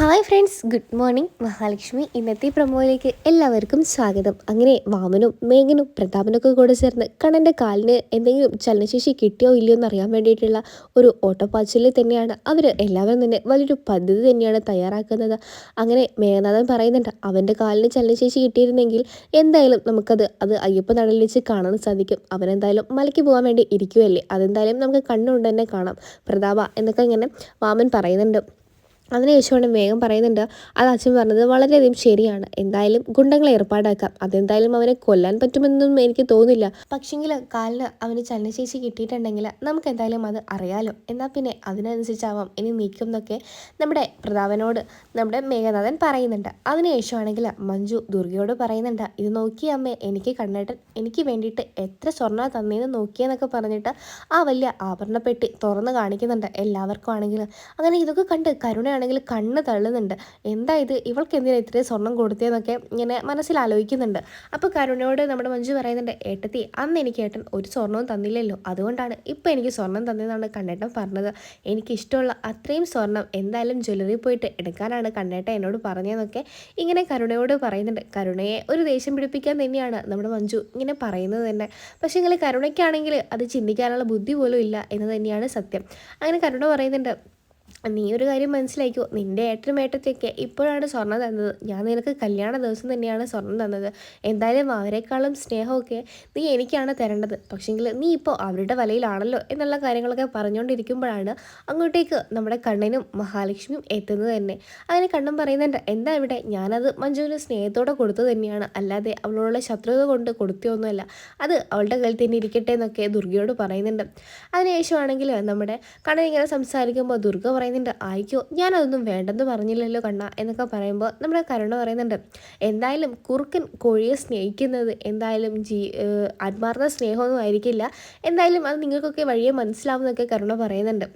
Hi friends good morning Mahalakshmi ഇന്നത്തെ പ്രമോയിലേക്ക് എല്ലാവർക്കും സ്വാഗതം. അങ്ങനെ വാമനും മേഘനും പ്രതാപനൊക്കെ കൂടെ ചേർന്ന് കണ്ണന്റെ കാലിന് എന്തെങ്കിലും ചലനശേഷി കിട്ടിയോ ഇല്ലയോ എന്ന് അറിയാൻ വേണ്ടിയിട്ടുള്ള ഒരു ഓട്ടപ്പാച്ചിൽ തന്നെയാണ് അവർ എല്ലാവരും തന്നെ വലിയൊരു പദ്ധതി തന്നെയാണ് തയ്യാറാക്കുന്നത്. അങ്ങനെ മേഘനാഥൻ പറയുന്നുണ്ട് അവന്റെ കാലിന് ചലനശേഷി കിട്ടിയിരുന്നെങ്കിൽ എന്തായാലും നമുക്കത് അത് അയ്യപ്പ നടലിൽ വെച്ച് കാണാൻ സാധിക്കും. അവനെന്തായാലും മലയ്ക്ക് പോകാൻ വേണ്ടി ഇരിക്കുമല്ലേ അതെന്തായാലും നമുക്ക് കണ്ണുകൊണ്ട് തന്നെ കാണാം. പ്രതാപ എന്നൊക്കെ ഇങ്ങനെ വാമൻ പറയുന്നുണ്ട്. അതിനുശേഷമാണ് വേഗം പറയുന്നുണ്ട് അത് അച്ഛൻ പറഞ്ഞത് വളരെയധികം ശരിയാണ്. എന്തായാലും ഗുണ്ടങ്ങൾ ഏർപ്പാടാക്കാം. അതെന്തായാലും അവനെ കൊല്ലാൻ പറ്റുമെന്നൊന്നും എനിക്ക് തോന്നില്ല പക്ഷെങ്കിൽ കാലിന് അവന് ചലനശേഷി കിട്ടിയിട്ടുണ്ടെങ്കിൽ നമുക്ക് എന്തായാലും അത് അറിയാലോ. എന്നാൽ പിന്നെ അതിനനുസരിച്ചാവാം ഇനി നീക്കം എന്നൊക്കെ നമ്മുടെ പ്രതാപനോട് നമ്മുടെ മേഘനാഥൻ പറയുന്നുണ്ട്. അതിനുശേഷമാണെങ്കിൽ മഞ്ജു ദുർഗയോട് പറയുന്നുണ്ട് ഇത് നോക്കി അമ്മേ എനിക്ക് കണ്ണേട്ടൻ എനിക്ക് വേണ്ടിയിട്ട് എത്ര സ്വർണ തന്നേന്ന് നോക്കിയെന്നൊക്കെ പറഞ്ഞിട്ട് ആ വലിയ ആഭരണപ്പെട്ടി തുറന്ന് കാണിക്കുന്നുണ്ട് എല്ലാവർക്കും ആണെങ്കിൽ അങ്ങനെ ഇതൊക്കെ കണ്ട് കരുണ ആണെങ്കിൽ കണ്ണ് തള്ളുന്നുണ്ട്. എന്താ ഇത്? ഇവൾക്ക് എന്തിനാ ഇത്രയും സ്വർണം കൊടുത്തതെന്നൊക്കെ ഇങ്ങനെ മനസ്സിൽ ആലോചിക്കുന്നുണ്ട് അപ്പോൾ കരുണയോട് നമ്മുടെ മഞ്ജു പറയുന്നുണ്ട് ഏട്ടത്തി അന്ന് എനിക്ക് ഏട്ടൻ ഒരു സ്വർണവും തന്നില്ലല്ലോ. അതുകൊണ്ടാണ് ഇപ്പോൾ എനിക്ക് സ്വർണം തന്നതെന്നാണ് കണ്ണേട്ടൻ പറഞ്ഞത്. എനിക്ക് ഇഷ്ടമുള്ള അത്രയും സ്വർണം എന്തായാലും ജ്വല്ലറി പോയിട്ട് എടുക്കാനാണ് കണ്ണേട്ടൻ എന്നോട് പറഞ്ഞതെന്നൊക്കെ ഇങ്ങനെ കരുണയോട് പറയുന്നുണ്ട്. കരുണയെ ഒരു ദേഷ്യം പിടിപ്പിക്കാൻ തന്നെയാണ് നമ്മുടെ മഞ്ജു ഇങ്ങനെ പറയുന്നത് തന്നെ. പക്ഷേ ഇങ്ങനെ കരുണയ്ക്കാണെങ്കിൽ അത് ചിന്തിക്കാനുള്ള ബുദ്ധി പോലും ഇല്ല എന്ന് തന്നെയാണ് സത്യം. അങ്ങനെ കരുണ പറയുന്നുണ്ട് നീ ഒരു കാര്യം മനസ്സിലാക്കിയോ നിന്റെ ഏട്ടനും ഏട്ടത്തെയൊക്കെ ഇപ്പോഴാണ് സ്വർണം തന്നത്. ഞാൻ നിനക്ക് കല്യാണ ദിവസം തന്നെയാണ് സ്വർണം തന്നത്. എന്തായാലും അവരെക്കാളും സ്നേഹമൊക്കെ നീ എനിക്കാണ് തരേണ്ടത്. പക്ഷേങ്കിൽ നീ ഇപ്പോൾ അവരുടെ വലയിലാണല്ലോ എന്നുള്ള കാര്യങ്ങളൊക്കെ പറഞ്ഞുകൊണ്ടിരിക്കുമ്പോഴാണ് അങ്ങോട്ടേക്ക് നമ്മുടെ കണ്ണനും മഹാലക്ഷ്മിയും എത്തുന്നത് തന്നെ. അങ്ങനെ കണ്ണൻ പറയുന്നുണ്ട് എന്താ ഇവിടെ? ഞാനത് മഞ്ജുവിന് സ്നേഹത്തോടെ കൊടുത്തു തന്നെയാണ്. അല്ലാതെ അവളോടുള്ള ശത്രുത കൊണ്ട് കൊടുത്തൊന്നുമല്ല അത് അവളുടെ കയ്യിൽ തന്നെ ഇരിക്കട്ടെ എന്നൊക്കെ ദുർഗയോട് പറയുന്നുണ്ട്. അതിനുശേഷമാണെങ്കിൽ നമ്മുടെ കണ്ണൻ ഇങ്ങനെ സംസാരിക്കുമ്പോൾ ദുർഗ പറയുന്നുണ്ട് ആയിക്കോ ഞാനതൊന്നും വേണ്ടെന്ന് പറഞ്ഞില്ലല്ലോ കണ്ണ എന്നൊക്കെ പറയുമ്പോൾ നമ്മുടെ കരുണ പറയുന്നുണ്ട്. എന്തായാലും കുറുക്കൻ കോഴിയെ സ്നേഹിക്കുന്നത് എന്തായാലും ജീ ആത്മാർത്ഥ സ്നേഹമൊന്നും ആയിരിക്കില്ല. എന്തായാലും അത് നിങ്ങൾക്കൊക്കെ വഴിയെ മനസ്സിലാവുമെന്നൊക്കെ കരുണ പറയുന്നുണ്ട്.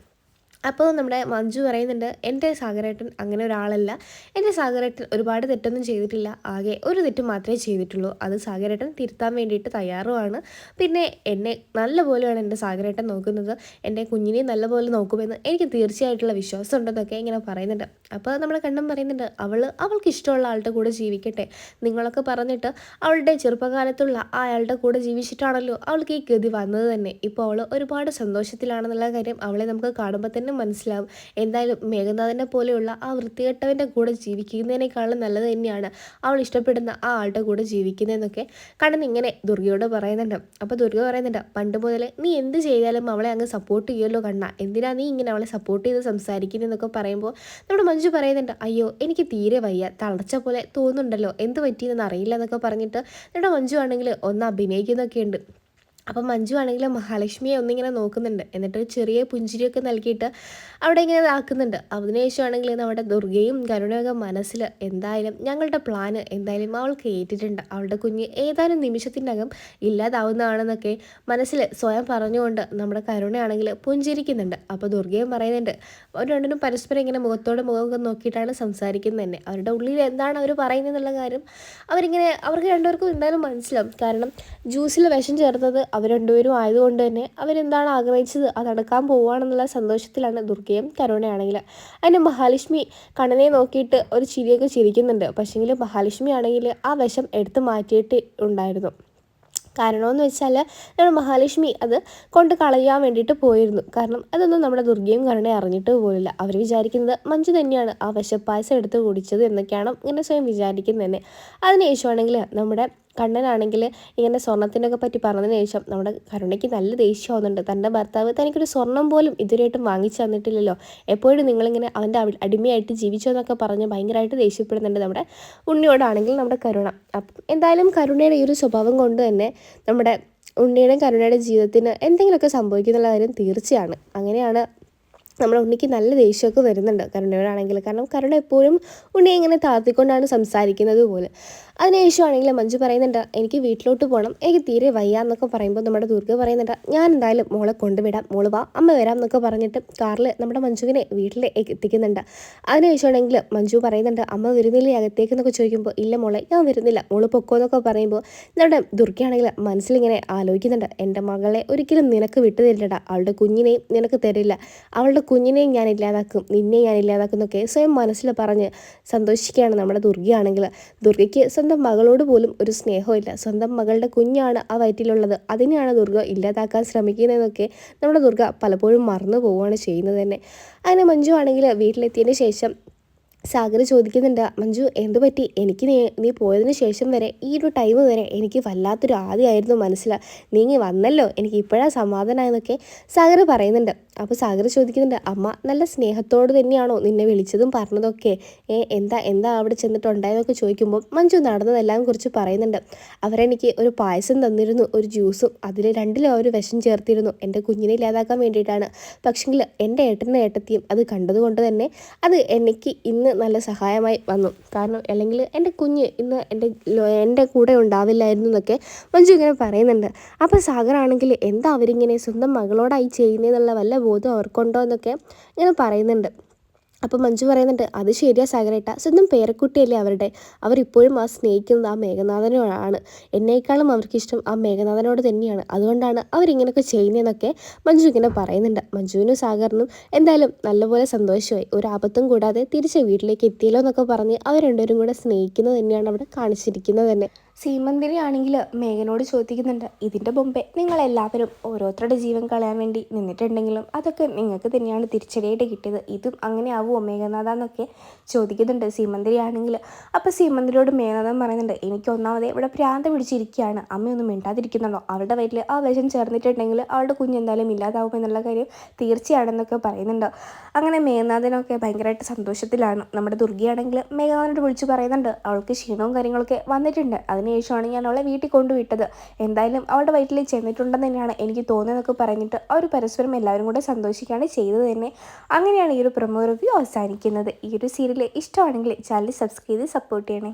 അപ്പോൾ നമ്മുടെ മഞ്ജു പറയുന്നുണ്ട് എന്റെ സാഗരേട്ടൻ അങ്ങനെ ഒരാളല്ല. എന്റെ സാഗരേട്ടൻ ഒരുപാട് തെറ്റൊന്നും ചെയ്തിട്ടില്ല. ആകെ ഒരു തെറ്റ് മാത്രമേ ചെയ്തിട്ടുള്ളൂ. അത് സാഗരേട്ടൻ തിരുത്താൻ വേണ്ടിയിട്ട് തയ്യാറുമാണ്. പിന്നെ എന്നെ നല്ലപോലെയാണ് എന്റെ സാഗരേട്ടൻ നോക്കുന്നത്. എന്റെ കുഞ്ഞിനെ നല്ലപോലെ നോക്കുമെന്ന് എനിക്ക് തീർച്ചയായിട്ടുള്ള വിശ്വാസം ഉണ്ടെന്നൊക്കെ ഇങ്ങനെ പറയുന്നുണ്ട്. അപ്പോൾ നമ്മളെ കണ്ണൻ പറയുന്നുണ്ട് അവൾ അവൾക്ക് ഇഷ്ടമുള്ള ആളുടെ കൂടെ ജീവിക്കട്ടെ. നിങ്ങളൊക്കെ പറഞ്ഞിട്ട് അവളുടെ ചെറുപ്പകാലത്തുള്ള അയാളുടെ കൂടെ ജീവിച്ചിട്ടാണല്ലോ അവൾക്ക് ഈ ഗതി വന്നത് തന്നെ. ഇപ്പോൾ അവൾ ഒരുപാട് സന്തോഷത്തിലാണെന്നുള്ള കാര്യം അവളെ നമുക്ക് കാണുമ്പോൾ തന്നെ മനസ്സിലാവും. എന്തായാലും മേഘനാഥനെ പോലെയുള്ള ആ വൃത്തികെട്ടവന്റെ കൂടെ ജീവിക്കുന്നതിനേക്കാളും നല്ലത് തന്നെയാണ് അവൾ ഇഷ്ടപ്പെടുന്ന ആ ആളുടെ കൂടെ ജീവിക്കുന്നതെന്നൊക്കെ കണ്ണൻ ഇങ്ങനെ ദുർഗയോട് പറയുന്നുണ്ട്. അപ്പോൾ ദുർഗ പറയുന്നുണ്ട് പണ്ട് മുതലേ നീ എന്ത് ചെയ്താലും അവളെ അങ്ങ് സപ്പോർട്ട് ചെയ്യുമല്ലോ കണ്ണ. എന്തിനാ നീ ഇങ്ങനെ അവളെ സപ്പോർട്ട് ചെയ്ത് സംസാരിക്കുന്നതെന്നൊക്കെ പറയുമ്പോൾ നമ്മുടെ മഞ്ജു പറയുന്നുണ്ട് അയ്യോ എനിക്ക് തീരെ വയ്യ. തളർച്ച പോലെ തോന്നുന്നുണ്ടല്ലോ. എന്ത് പറ്റിയെന്ന് അറിയില്ല എന്നൊക്കെ പറഞ്ഞിട്ട് നമ്മുടെ മഞ്ജു ആണെങ്കിൽ ഒന്ന് അഭിനയിക്കുന്നൊക്കെ ഉണ്ട് അപ്പം മഞ്ജു ആണെങ്കിൽ മഹാലക്ഷ്മിയെ ഒന്നിങ്ങനെ നോക്കുന്നുണ്ട്. എന്നിട്ട് ചെറിയ പുഞ്ചിരിയൊക്കെ നൽകിയിട്ട് അവിടെ ഇങ്ങനെ ഇതാക്കുന്നുണ്ട് അതിനുശേഷമാണെങ്കിൽ നമ്മുടെ ദുർഗയും കരുണയൊക്കെ മനസ്സിൽ എന്തായാലും ഞങ്ങളുടെ പ്ലാന് എന്തായാലും അവൾക്ക് ഏറ്റിട്ടുണ്ട് അവളുടെ കുഞ്ഞ് ഏതാനും നിമിഷത്തിനകം ഇല്ലാതാവുന്നതാണെന്നൊക്കെ മനസ്സിൽ സ്വയം പറഞ്ഞുകൊണ്ട് നമ്മുടെ കരുണയാണെങ്കിൽ പുഞ്ചിരിക്കുന്നുണ്ട്. അപ്പോൾ ദുർഗയും പറയുന്നുണ്ട് അവർ രണ്ടിനും പരസ്പരം ഇങ്ങനെ മുഖത്തോട് മുഖമൊക്കെ നോക്കിയിട്ടാണ് സംസാരിക്കുന്നത് തന്നെ. അവരുടെ ഉള്ളിൽ എന്താണ് അവർ പറയുന്നത് എന്നുള്ള കാര്യം അവരിങ്ങനെ അവർക്ക് രണ്ടുപേർക്കും എന്തായാലും മനസ്സിലാവും. കാരണം ജ്യൂസിൽ വിഷം ചേർത്തത് അവർ രണ്ടുപേരും ആയതുകൊണ്ട് തന്നെ അവരെന്താണ് ആഗ്രഹിച്ചത്? അത് നടക്കാൻ പോവുകയാണെന്നുള്ള സന്തോഷത്തിലാണ് ദുർഗയും കരുണയാണെങ്കിൽ അതിന് മഹാലക്ഷ്മി കണ്ണനെ നോക്കിയിട്ട് ഒരു ചിരിയൊക്കെ ചിരിക്കുന്നുണ്ട്. പക്ഷേങ്കിൽ മഹാലക്ഷ്മി ആണെങ്കിൽ ആ വശം എടുത്തു മാറ്റിയിട്ട് ഉണ്ടായിരുന്നു. കാരണമെന്ന് വെച്ചാൽ നമ്മുടെ മഹാലക്ഷ്മി അത് കൊണ്ട് കളയാൻ വേണ്ടിയിട്ട് പോയിരുന്നു. കാരണം അതൊന്നും നമ്മുടെ ദുർഗയും കരുണയും അറിഞ്ഞിട്ട് പോലില്ല. അവർ വിചാരിക്കുന്നത് മഞ്ജു തന്നെയാണ് ആ വിശപ്പായസം എടുത്ത് കുടിച്ചത് എന്നൊക്കെയാണ് ഇങ്ങനെ സ്വയം വിചാരിക്കുന്നത് തന്നെ. അതിനുശേഷമാണെങ്കിൽ നമ്മുടെ കണ്ണനാണെങ്കിൽ ഇങ്ങനെ സ്വർണത്തിനൊക്കെ പറ്റി പറഞ്ഞതിന് ശേഷം നമ്മുടെ കരുണയ്ക്ക് നല്ല ദേഷ്യമാവുന്നുണ്ട് തന്റെ ഭർത്താവ് തനിക്കൊരു സ്വർണം പോലും ഇതുവരെയായിട്ടും വാങ്ങിച്ചു തന്നിട്ടില്ലല്ലോ. എപ്പോഴും നിങ്ങളിങ്ങനെ അവന്റെ അടിമയായിട്ട് ജീവിച്ചോ എന്നൊക്കെ പറഞ്ഞ് ഭയങ്കരമായിട്ട് ദേഷ്യപ്പെടുന്നുണ്ട് നമ്മുടെ ഉണ്ണിയോടാണെങ്കിൽ നമ്മുടെ കരുണ. എന്തായാലും കരുണയുടെ ഈ ഒരു സ്വഭാവം കൊണ്ട് തന്നെ നമ്മുടെ ഉണ്ണിയുടെ കരുണയുടെ ജീവിതത്തിന് എന്തെങ്കിലുമൊക്കെ സംഭവിക്കുന്നുള്ള കാര്യം തീർച്ചയാണ്. അങ്ങനെയാണ് നമ്മുടെ ഉണ്ണിക്ക് നല്ല ദേഷ്യമൊക്കെ വരുന്നുണ്ട് കരുണയോടാണെങ്കിൽ. കാരണം കരുണ എപ്പോഴും ഉണ്ണിയെ ഇങ്ങനെ താത്തിക്കൊണ്ടാണ് സംസാരിക്കുന്നത് പോലെ. അതിനുശേഷമാണെങ്കിൽ മഞ്ജു പറയുന്നുണ്ട് എനിക്ക് വീട്ടിലോട്ട് പോകണം എനിക്ക് തീരെ വയ്യ എന്നൊക്കെ പറയുമ്പോൾ നമ്മുടെ ദുർഗ പറയുന്നുണ്ട് ഞാൻ എന്തായാലും മോളെ കൊണ്ടുവിടാം. മോൾ വാ അമ്മ വരാം എന്നൊക്കെ പറഞ്ഞിട്ട് കാറിൽ നമ്മുടെ മഞ്ജുവിനെ വീട്ടിൽ എത്തിക്കുന്നുണ്ട്. അതിനുശേഷമാണെങ്കിൽ മഞ്ജു പറയുന്നുണ്ട് അമ്മ വരുന്നില്ല അകത്തേക്ക് എന്നൊക്കെ ചോദിക്കുമ്പോൾ ഇല്ല മോളെ ഞാൻ വരുന്നില്ല. മോൾ പൊക്കോ എന്നൊക്കെ പറയുമ്പോൾ നമ്മുടെ ദുർഗയാണെങ്കിൽ മനസ്സിലിങ്ങനെ ആലോചിക്കുന്നുണ്ട് എന്റെ മകളെ ഒരിക്കലും നിനക്ക് വിട്ടു തരില്ലടാ. അവളുടെ കുഞ്ഞിനെയും നിനക്ക് തരില്ല. അവളുടെ കുഞ്ഞിനെയും ഞാൻ ഇല്ലാതാക്കും നിന്നെ ഞാൻ ഇല്ലാതാക്കും എന്നൊക്കെ സ്വയം മനസ്സിൽ പറഞ്ഞ് സന്തോഷിക്കുകയാണ് നമ്മുടെ ദുർഗയാണെങ്കിൽ. ദുർഗയ്ക്ക് സ്വന്തം മകളോട് പോലും ഒരു സ്നേഹമില്ല സ്വന്തം മകളുടെ കുഞ്ഞാണ് ആ വയറ്റിലുള്ളത്. അതിനെയാണ് ദുർഗ ഇല്ലാതാക്കാൻ ശ്രമിക്കുന്നതെന്നൊക്കെ നമ്മുടെ ദുർഗ പലപ്പോഴും മറന്നു പോവുകയാണ് ചെയ്യുന്നത് തന്നെ. അങ്ങനെ മഞ്ജു ആണെങ്കിൽ വീട്ടിലെത്തിയതിന് ശേഷം സാഗർ ചോദിക്കുന്നുണ്ട് മഞ്ജു എന്തു പറ്റി? എനിക്ക് നീ നീ പോയതിന് ശേഷം വരെ ഈ ഒരു ടൈം വരെ എനിക്ക് വല്ലാത്തൊരു ആദ്യമായിരുന്നു മനസ്സിൽ. നീ ഇങ്ങനെ വന്നല്ലോ എനിക്ക് ഇപ്പോഴാണ് സമാധാനമായെന്നൊക്കെ സാഗർ പറയുന്നുണ്ട്. അപ്പോൾ സാഗർ ചോദിക്കുന്നുണ്ട് അമ്മ നല്ല സ്നേഹത്തോട് തന്നെയാണോ നിന്നെ വിളിച്ചതും പറഞ്ഞതൊക്കെ? ഏ എന്താ എന്താ അവിടെ ചെന്നിട്ടുണ്ടായതൊക്കെ ചോദിക്കുമ്പോൾ മഞ്ജു നടന്നതെല്ലാം കുറിച്ച് പറയുന്നുണ്ട്. അവരെനിക്ക് ഒരു പായസം തന്നിരുന്നു ഒരു ജ്യൂസും. അതിൽ രണ്ടിലും അവർ വിഷം ചേർത്തിരുന്നു. എന്റെ കുഞ്ഞിനെ ഇല്ലാതാക്കാൻ വേണ്ടിയിട്ടാണ്. പക്ഷെങ്കിൽ എന്റെ ഏട്ടനും ഏട്ടത്തിയും അത് കണ്ടതുകൊണ്ട് തന്നെ അത് എനിക്ക് ഇന്ന് നല്ല സഹായമായി വന്നു. കാരണം അല്ലെങ്കിൽ എന്റെ കുഞ്ഞ് ഇന്ന് എന്റെ എന്റെ കൂടെ ഉണ്ടാവില്ലായിരുന്നു എന്നൊക്കെ മഞ്ജു ഇങ്ങനെ പറയുന്നുണ്ട്. അപ്പോൾ സാഗറാണെങ്കിൽ എന്താ അവരിങ്ങനെ സ്വന്തം മകളോടായി ചെയ്യുന്നതെന്നുള്ള വല്ല ബോധം അവർക്കുണ്ടോ എന്നൊക്കെ ഇങ്ങനെ പറയുന്നുണ്ട്. അപ്പോൾ മഞ്ജു പറയുന്നുണ്ട് അത് ശരിയാ സാഗരേട്ട. സ്വന്തം പേരക്കുട്ടിയല്ലേ അവരുടെ. അവർ ഇപ്പോഴും ആ സ്നേഹിക്കുന്നത് ആ മേഘനാഥനോടാണ് എന്നേക്കാളും അവർക്കിഷ്ടം ആ മേഘനാഥനോട് തന്നെയാണ്. അതുകൊണ്ടാണ് അവരിങ്ങനെയൊക്കെ ചെയ്യുന്നതെന്നൊക്കെ മഞ്ജു ഇങ്ങനെ പറയുന്നുണ്ട്. മഞ്ജുവിനും സാഗറിനും എന്തായാലും നല്ലപോലെ സന്തോഷമായി. ഒരു ആപത്തും കൂടാതെ തിരിച്ച് വീട്ടിലേക്ക് എത്തിയല്ലോ എന്നൊക്കെ പറഞ്ഞ് അവർ രണ്ടുപേരും കൂടെ സ്നേഹിക്കുന്നത് തന്നെയാണ് അവിടെ കാണിച്ചിരിക്കുന്നത് തന്നെ. സീമന്തിരി ആണെങ്കിൽ മേഘനോട് ചോദിക്കുന്നുണ്ട് ഇതിന്റെ മുമ്പേ നിങ്ങളെല്ലാവരും ഓരോരുത്തരുടെ ജീവൻ കളയാൻ വേണ്ടി നിന്നിട്ടുണ്ടെങ്കിലും അതൊക്കെ നിങ്ങൾക്ക് തന്നെയാണ് തിരിച്ചടിയായിട്ട് കിട്ടിയത്. ഇതും അങ്ങനെ ആവുമോ മേഘനാഥ എന്നൊക്കെ ചോദിക്കുന്നുണ്ട് സീമന്തിരി ആണെങ്കിൽ അപ്പോൾ സീമന്തിരിയോട് മേഘനാഥൻ പറയുന്നുണ്ട് എനിക്ക് ഒന്നാമതേ ഇവിടെ പ്രാന്ത പിടിച്ചിരിക്കുകയാണ്. അമ്മയൊന്നും മിണ്ടാതിരിക്കുന്നുണ്ടോ? അവളുടെ വയറ്റിൽ ആ വിഷം ചേർന്നിട്ടുണ്ടെങ്കിൽ അവളുടെ കുഞ്ഞ് എന്തായാലും ഇല്ലാതാവും എന്നുള്ള കാര്യം തീർച്ചയാണെന്നൊക്കെ പറയുന്നുണ്ട്. അങ്ങനെ മേഘനാഥനൊക്കെ ഭയങ്കരമായിട്ട് സന്തോഷത്തിലാണ്. നമ്മുടെ ദുർഗയാണെങ്കിൽ മേഘനാഥനോട് വിളിച്ച് പറയുന്നുണ്ട് അവൾക്ക് ക്ഷീണവും കാര്യങ്ങളൊക്കെ വന്നിട്ടുണ്ട്. അതിനുശേഷമാണ് ഞാൻ അവളെ വീട്ടിൽ കൊണ്ടുവിട്ടത്. എന്തായാലും അവളുടെ വയറ്റിൽ ചെന്നിട്ടുണ്ടെന്ന് തന്നെയാണ് എനിക്ക് തോന്നിയതെന്നൊക്കെ പറഞ്ഞിട്ട് അവർ പരസ്പരം എല്ലാവരും കൂടെ സന്തോഷിക്കുകയാണ് ചെയ്തത് തന്നെ. അങ്ങനെയാണ് ഈ ഒരു പ്രൊമോ റിവ്യൂ അവസാനിക്കുന്നത്. ഈ ഒരു സീരിയൽ ഇഷ്ടമാണെങ്കിൽ ചാനൽ സബ്സ്ക്രൈബ് ചെയ്ത് സപ്പോർട്ട് ചെയ്യണേ.